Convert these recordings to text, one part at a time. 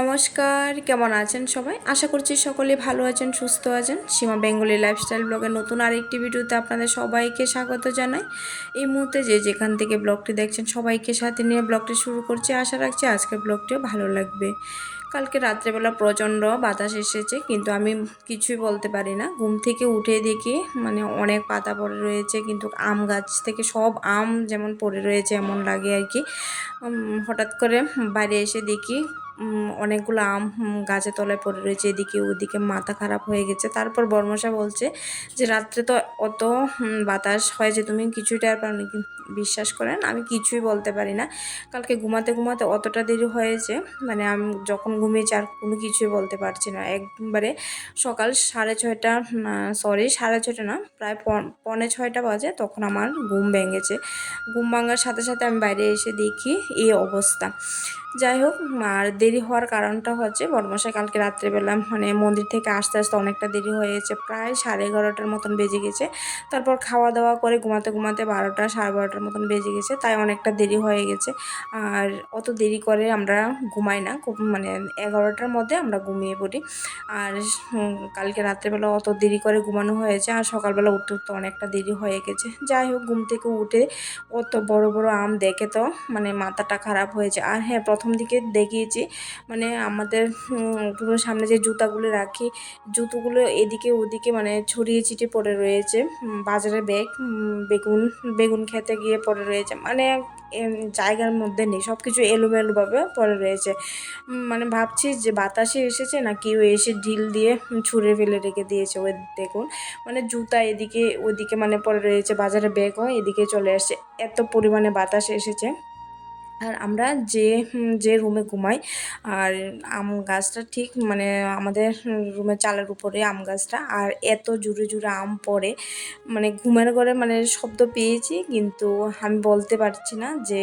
নমস্কার, কেমন আছেন সবাই? আশা করছি সকলে ভালো আছেন, সুস্থ আছেন। সীমা বেঙ্গলি লাইফস্টাইল ব্লগের নতুন আরেকটি ভিডিওতে আপনাদের সবাইকে স্বাগত জানাই। এই মুহূর্তে যে যেখান থেকে ব্লগটি দেখছেন, সবাইকে সাথে নিয়ে ব্লগটি শুরু করছি। আশা রাখছি আজকের ব্লগটিও ভালো লাগবে। কালকে রাত্রেবেলা প্রচণ্ড বাতাস এসেছে, কিন্তু আমি কিছুই বলতে পারি না। ঘুম থেকে উঠে দেখি মানে অনেক পাতা পড়ে রয়েছে, কিন্তু আম গাছ থেকে সব আম যেমন পড়ে রয়েছে, এমন লাগে আর কি। হঠাৎ করে বাইরে এসে দেখি অনেকগুলো আম গাছের তলায় পড়ে রয়েছে, এদিকে ওদিকে মাথা খারাপ হয়ে গেছে। তারপর বর্মশা বলছে যে, রাত্রে তো অত বাতাস হয় যে, তুমি কিছুই টের পারো বিশ্বাস করেন? আমি কিছুই বলতে পারি না। কালকে ঘুমাতে ঘুমাতে অতটা দেরি হয়েছে। মানে আমি, যখন ঘুমিয়েছি আর কোনো কিছুই বলতে পারছি না। একবারে সকাল সাড়ে ছয়টা সরি সাড়ে ছয়টা না, প্রায় পৌনে ছয়টা বাজে তখন আমার ঘুম ভেঙেছে। ঘুম ভাঙার সাথে সাথে আমি বাইরে এসে দেখি এই অবস্থা। যাই হোক আর দেরি হওয়ার কারণটা হচ্ছে বড়মশাই কালকে রাত্রেবেলা মানে মন্দির থেকে আসতে আসতে অনেকটা দেরি হয়েছে প্রায় সাড়ে এগারোটার মতন বেজে গেছে। তারপর খাওয়া দাওয়া করে ঘুমাতে ঘুমাতে বারোটা, সাড়ে বারোটার মতন বেজে গেছে, তাই অনেকটা দেরি হয়ে গেছে। আর অত দেরি করে আমরা ঘুমাই না, খুব মানে এগারোটার মধ্যে আমরা ঘুমিয়ে পড়ি। আর কালকে রাত্রেবেলা অত দেরি করে ঘুমানো হয়েছে, আর সকালবেলা উঠতে উঠতে অনেকটা দেরি হয়ে গেছে। যাই হোক ঘুম থেকে উঠে অত বড় বড় আম দেখে তো মানে মাথাটা খারাপ হয়েছে। আর হ্যাঁ প্রথম দিকে দেখিয়েছি। মানে আমাদের সামনে যে জুতাগুলো রাখি, জুতোগুলো এদিকে ওদিকে মানে ছড়িয়ে ছিটিয়ে পড়ে রয়েছে। বাজারে ব্যাগ বেগুন বেগুন খেতে গিয়ে পড়ে রয়েছে। মানে জায়গার মধ্যে নেই সব কিছু এলোমেলোভাবে পড়ে রয়েছে। মানে ভাবছি যে বাতাসে এসেছে না কেউ এসে ঢিল দিয়ে ছুঁড়ে ফেলে রেখে দিয়েছে। ওই দেখুন মানে জুতা এদিকে, ওদিকে মানে পড়ে রয়েছে, বাজারে ব্যাগও এদিকে চলে আসছে। এত পরিমাণে বাতাস এসেছে। আর আমরা যে যে রুমে ঘুমাই, আর আম গাছটা ঠিক মানে আমাদের রুমের চালের উপরে আম গাছটা, আর এত জুড়ে জুড়ে আম পড়ে মানে ঘুমের ঘরে মানে শব্দ পেয়েছি, কিন্তু আমি বলতে পারছি না যে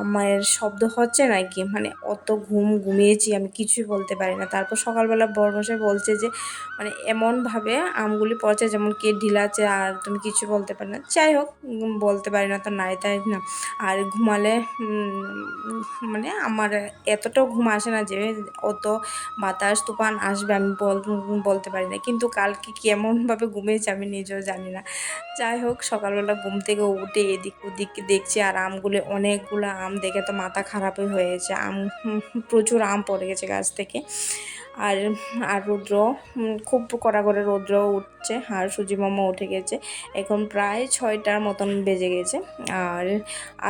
আমার শব্দ হচ্ছে নাকি মানে অত ঘুম ঘুমিয়েছি আমি, কিছুই বলতে পারি না। তারপর সকালবেলা বড়মশাই বলছে যে মানে এমনভাবে আমগুলি পড়ছে যেমন কে ঢিলাচ্ছে আর তুমি কিছু বলতে পারি না। যাই হোক বলতে পারি না তো নাই তাই না। আর ঘুমালে মানে আমার এতটাও ঘুম আসে না যে অত বাতাস, তুফান আসবে আমি বল, বলতে পারি না। কিন্তু কালকে কেমনভাবে ঘুমিয়েছি আমি নিজেও জানি না। যাই হোক, সকালবেলা ঘুম থেকে উঠে এদিক ওদিক দেখছি আর আমগুলো অনেকগুলো আম দেখে তো মাথা খারাপই হয়েছে। আম প্রচুর আম পড়ে গেছে গাছ থেকে। আর আর রৌদ্র খুব কড়া করে রৌদ্র উঠছে, আর সুজি মামা উঠে গেছে। এখন প্রায় ছয়টার মতন বেজে গেছে। আর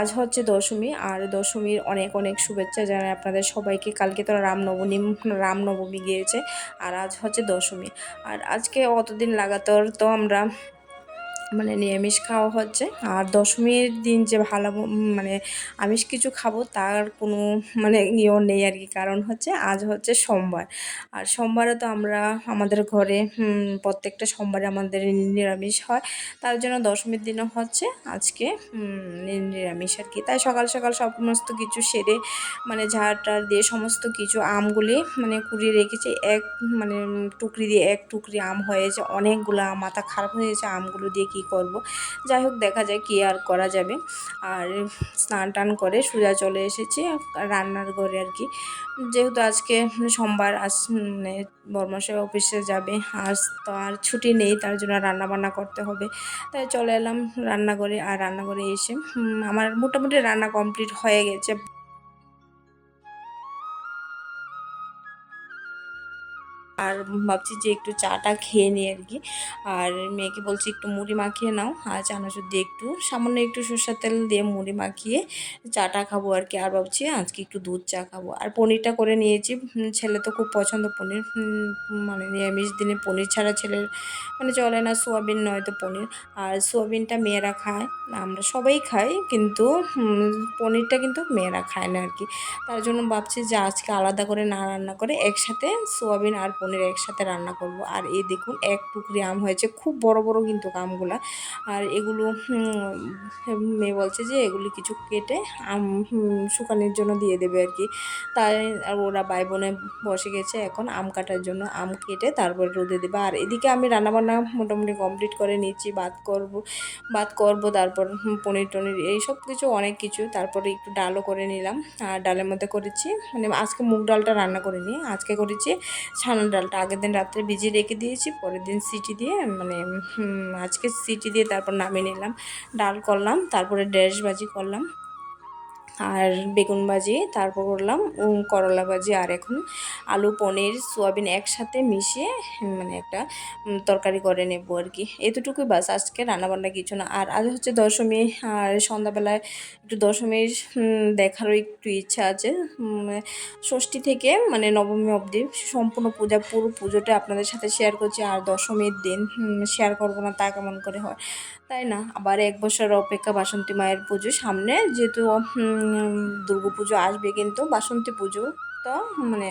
আজ হচ্ছে দশমী, আর দশমীর অনেক অনেক শুভেচ্ছা জানাই আপনাদের সবাইকে। কালকে তো রামনবমী রামনবমী গিয়েছে, আর আজ হচ্ছে দশমী। আর আজকে অতদিন লাগাতার তো আমরা মানে নিরামিষ খাওয়া হচ্ছে। আর দশমীর দিন যে ভালো মানে আমিষ কিছু খাব তার কোনো মানে ইয়েও নেই আর কি। কারণ হচ্ছে আজ হচ্ছে সোমবার। আর সোমবারে তো আমরা আমাদের ঘরে প্রত্যেকটা সোমবারে আমাদের নিরামিষ হয়। তার জন্য দশমীর দিনও হচ্ছে। আজকে নিরামিষ আর কি। তাই সকাল সকাল সমস্ত কিছু সেরে মানে ঝাড় দিয়ে সমস্ত কিছু আমগুলি মানে কুড়িয়ে রেখেছি। এক মানে টুকরি দিয়ে এক টুকরি আম হয়েছে। অনেকগুলো মাথা খারাপ হয়েছে আমগুলো দিয়ে কি করব? যাই হোক, দেখা যায় কি আর করা যাবে। আর স্নান টান করে সোজা চলে এসেছি রান্নার ঘরে আর কি। যেহেতু আজকে সোমবার আস মানে বর্মশাই অফিসে যাবে, আজ তো আর ছুটি নেই, তার জন্য রান্না বান্না করতে হবে। তাই চলে এলাম রান্নাঘরে, আর রান্নাঘরে এসে আমার মোটামুটি রান্না কমপ্লিট হয়ে গেছে। আর ভাবছি যে একটু চাটা খেয়ে নিই আর কি। আর মেয়েকে বলছি একটু মুড়ি মাখিয়ে নাও, আর চানাচুর দিয়ে একটু সামান্য একটু সরষের তেল দিয়ে মুড়ি মাখিয়ে চাটা খাব আর কি। আর ভাবছি আজকে একটু দুধ চা খাব। আর পনিরটা করে নিয়েছি ছেলে তো খুব পছন্দ পনির মানে নিরামিষ দিনে পনির ছাড়া ছেলের মানে চলে না সোয়াবিন নয়তো পনির। আর সোয়াবিনটা মেয়েরা খায়, আমরা সবাই খাই, কিন্তু পনিরটা কিন্তু মেয়েরা খায় না আর কি। তার জন্য ভাবছি যে আজকে আলাদা করে না রান্না করে একসাথে সোয়াবিন আর পনির পনির একসাথে রান্না করব। আর এই দেখুন, এক টুকরি আম হয়েছে, খুব বড় বড় কিন্তু আমগুলা। আর এগুলো মেয়ে বলছে যে এগুলি কিছু কেটে আম শুকানোর জন্য দিয়ে দেবে আর কি। তাই ওরা ভাই বোনে বসে গেছে এখন আম কাটার জন্য। আম কেটে তারপরে রোদে দেবে। আর এদিকে আমি রান্নাবান্না মোটামুটি কমপ্লিট করে নিচ্ছি। ভাত করব ভাত করব, তারপর পনির টনির এই সব কিছু, অনেক কিছু। তারপরে একটু ডালও করে নিলাম। আর ডালের মধ্যে করেছি মানে আজকে মুগ ডালটা রান্না করিনি, আজকে করেছি ছানার ডালটা আগের দিন রাত্রে ভিজিয়ে রেখে দিয়েছি, পরের দিন সিটি দিয়ে মানে আজকে সিটি দিয়ে তারপর নামিয়ে নিলাম। ডাল করলাম, তারপরে ড্রেস বাজি করলাম। আর বেগুন ভাজি, তারপর করলাম করলা ভাজি আর এখন আলু, পনির, সোয়াবিন একসাথে মিশিয়ে মানে একটা তরকারি করে নেব আর কি। এতটুকুই বাস, আজকে রান্নাবান্না কিছু না। আর আজ হচ্ছে দশমী, আর সন্ধ্যাবেলায় একটু দশমীর দেখারও একটু ইচ্ছা আছে। ষষ্ঠী থেকে মানে নবমী অবধি সম্পূর্ণ পূজা, পুরো পুজোটা আপনাদের সাথে শেয়ার করছি। আর দশমীর দিন শেয়ার করব না, তা কেমন করে হয়? তাই না? আবার এক বছর অপেক্ষা বাসন্তী মায়ের পুজো সামনে, যেহেতু দুর্গা পুজো আসবে কিন্তু বাসন্তী পুজো তো মানে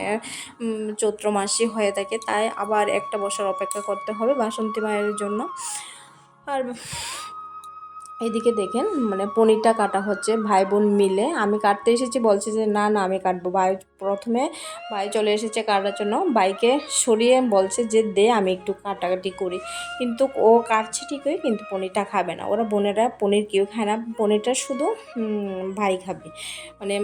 চৈত্র মাসে হয়ে থাকে, তাই আবার একটা বছর অপেক্ষা করতে হবে বাসন্তী মায়ের জন্য। আর এদিকে দেখেন মানে পনিরটা কাটা হচ্ছে ভাই বোন মিলে। আমি কাটতে এসেছি, বলছে যে, না না, আমি কাটবো। ভাই প্রথমে, ভাই চলে এসেছে কাটার জন্য। বাইকে সরিয়ে বলছে যে, দে, আমি একটু কাটাকাটি করি। কিন্তু ও কাটছে ঠিকই, কিন্তু পনিরটা খাবে না। ওরা বোনেরা পনির কেউ খায় না। পনিরটা শুধু ভাই খাবে। মানে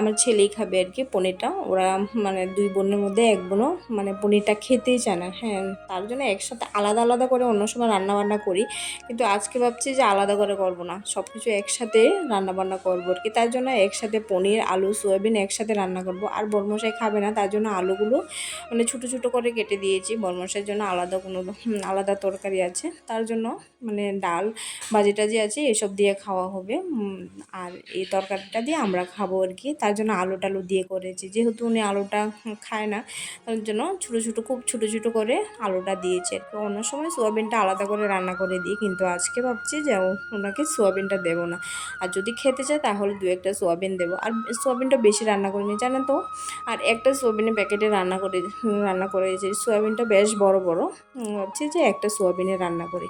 আমার ছেলেই খাবে আর কি পনিরটা। ওরা মানে দুই বোনের মধ্যে এক বোনও মানে পনিরটা খেতেই চায় না। হ্যাঁ তার জন্য একসাথে আলাদা আলাদা করে অন্য সময় রান্না বান্না করি। কিন্তু আজকে ভাবছি যে, আলাদা করে করব না। সব কিছু একসাথে রান্না বান্না করব। আর কি, তার জন্য একসাথে পনির, আলু, সয়াবিন একসাথে রান্না করব। আর বরমশাই খাবে না, তার জন্য আলুগুলো মানে ছোটো ছোটো করে কেটে দিয়েছি। বরমশাইয়ের জন্য আলাদা কোনো আলাদা তরকারি আছে। তার জন্য মানে ডাল, ভাজি টাজি আছে, এসব দিয়ে খাওয়া হবে। আর এই তরকারিটা দিয়ে আমরা খাব আর কি। তার জন্য আলু টালু দিয়ে করেছি। যেহেতু উনি আলুটা খায় না, তার জন্য ছোটো ছোটো, খুব ছোটো ছোটো করে আলুটা দিয়েছে অন্য সময় সোয়াবিনটা আলাদা করে রান্না করে দিই। কিন্তু আজকে ভাবছি যে ওনাকে সোয়াবিনটা দেবো না। আর যদি খেতে চায় তাহলে দু একটা সোয়াবিন দেবো। আর সোয়াবিনটা বেশি রান্না করে করিনি জানেন তো? আর একটা সোয়াবিনের প্যাকেটে রান্না করে, রান্না করেছি। সোয়াবিনটা বেশ বড় বড়। ভাবছি যে একটা সোয়াবিনে রান্না করি।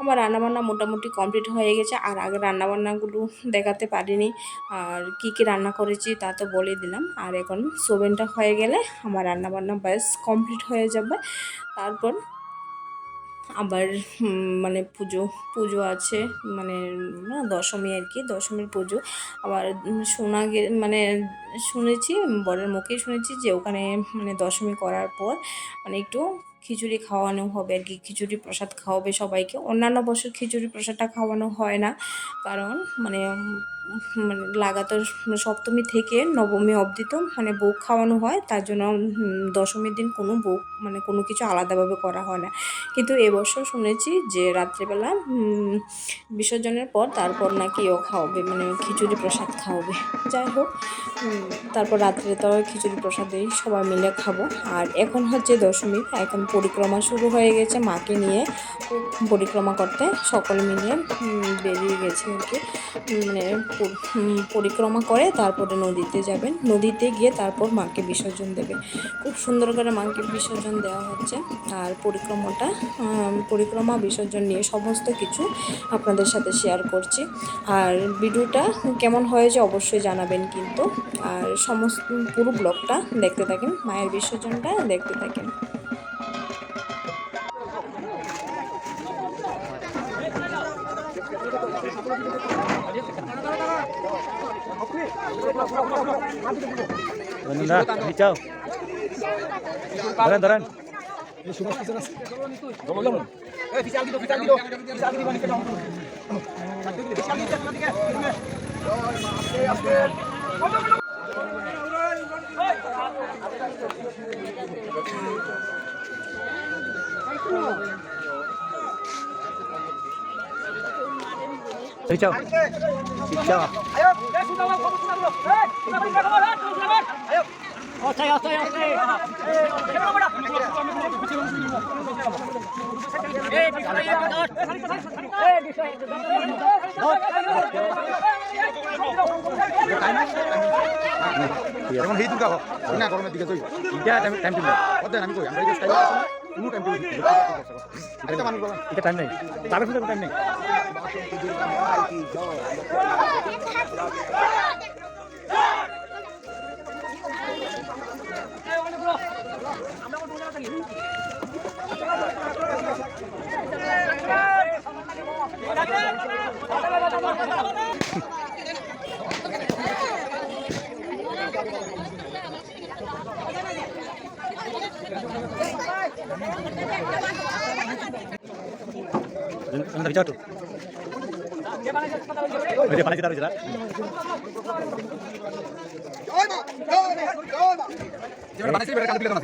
আমার রান্নাবান্না মোটামুটি কমপ্লিট হয়ে গেছে। আর আগে রান্নাবান্নাগুলো দেখাতে পারিনি। আর কি কি রান্না করেছি তা তো বলে দিলাম। আর এখন সোয়াবিনটা হয়ে গেলে আমার রান্নাবান্না বেশ কমপ্লিট হয়ে যাবে। তারপর আবার মানে পুজো পুজো আছে মানে দশমী আর কি, দশমীর পুজো। আবার শোনা গে মানে শুনেছি, বরের মুখেই শুনেছি যে ওখানে মানে দশমী করার পর মানে একটু খিচুড়ি খাওয়ানো হবে আর কি। খিচুড়ি প্রসাদ খাওয়াবে সবাইকে। অন্যান্য বছর খিচুড়ি প্রসাদটা খাওয়ানো হয় না। কারণ মানে মানে লাগাতার সপ্তমী থেকে নবমী অবধি তো মানে ভোগ খাওয়ানো হয়। তার জন্য দশমীর দিন কোনো ভোগ মানে কোনো কিছু আলাদাভাবে করা হয় না। কিন্তু এবছর শুনেছি যে রাত্রেবেলা বিসর্জনের পর তারপর নাকি ও খাওয়াবে মানে খিচুড়ি প্রসাদ খাওয়াবে। যাই হোক তারপর রাত্রে তো খিচুড়ি প্রসাদেই সবাই মিলে খাব। আর এখন হচ্ছে দশমী, এখন পরিক্রমা শুরু হয়ে গেছে মাকে নিয়ে। পরিক্রমা করতে সকল মিলে উম, বেরিয়ে গেছে আর কি। মানে পরিক্রমা করে তারপরে নদীতে যাবেন নদীতে গিয়ে তারপর মাকে বিসর্জন দেবে। খুব সুন্দর করে মাকে বিসর্জন দেওয়া হচ্ছে। আর পরিক্রমাটা পরিক্রমা বিসর্জন নিয়ে সমস্ত কিছু আপনাদের সাথে শেয়ার করছি। আর ভিডিওটা কেমন হয়েছে অবশ্যই জানাবেন কিন্তু। আর সমস্ত পুরো ব্লগটা দেখতে থাকেন। মায়ের বিসর্জনটা দেখতে থাকেন। বন্ধুরা চাও ধরেন ধরেন সেই হোক। না গরমের দিকে যাই। টাইম ওদের আমি কই? আমরা কোনো টাইম মানুষ এটা টাইম নেই। তার টাইম নেই। আমি যাও তো ওই যে পানি যেটা রয়েছে যেমন বানাইছি বেটা কাটে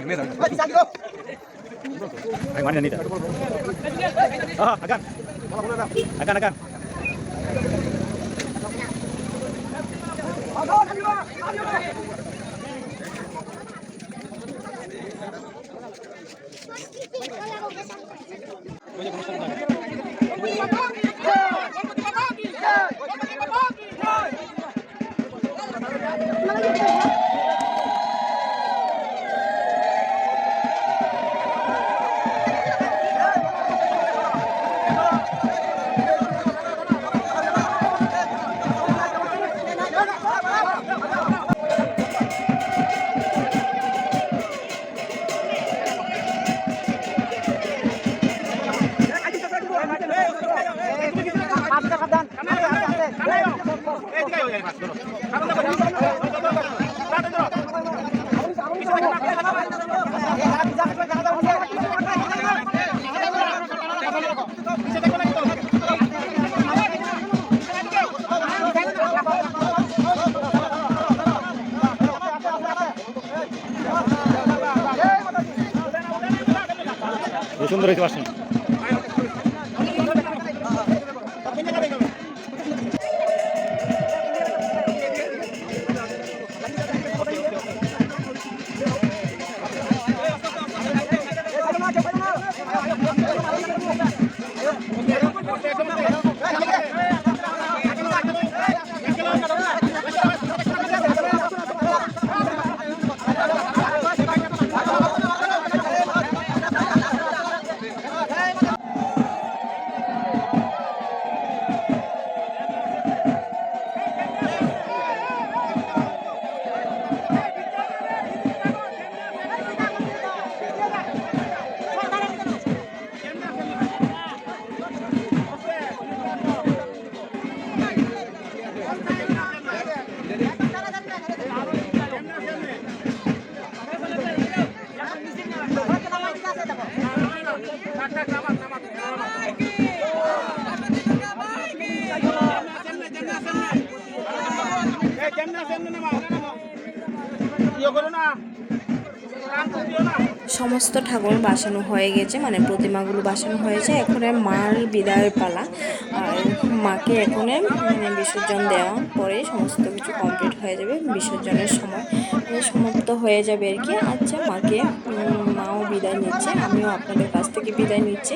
সুন্দর হয়েছে বাসন। সমস্ত ঠাকুর বাসানো হয়ে গেছে মানে প্রতিমাগুলো বাসানো হয়েছে। এখন মার বিদায়ের পালা। আর মাকে এখন মানে বিসর্জন দেওয়া পরে সমস্ত কিছু কমপ্লিট হয়ে যাবে, বিসর্জনের সময়। মানে সমাপ্ত হয়ে যাবে আর কি। আচ্ছা মাকে মাও বিদায় নিচ্ছে, আমিও আপনাদের কাছ থেকে বিদায় নিচ্ছি।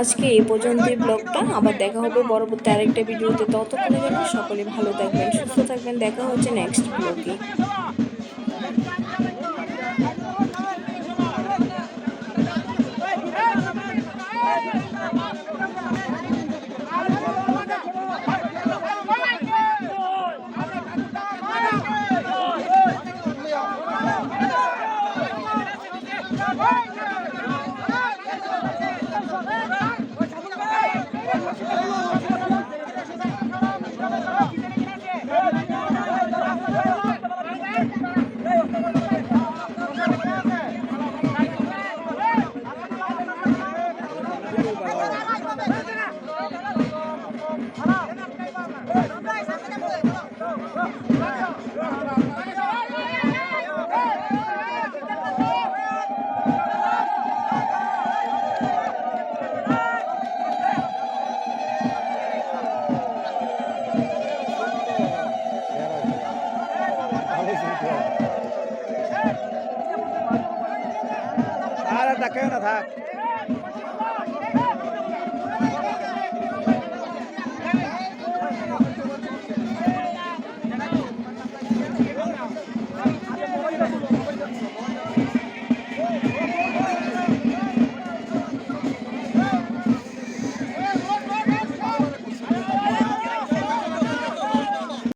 আজকে এই পর্যন্তই ব্লগটা, আবার দেখা হবে পরবর্তী আরেকটা ভিডিওতে। ততক্ষণের জন্য সকলে ভালো থাকবেন, সুস্থ থাকবেন। দেখা হচ্ছে নেক্সট ব্লগে আর দেখায় না থাক।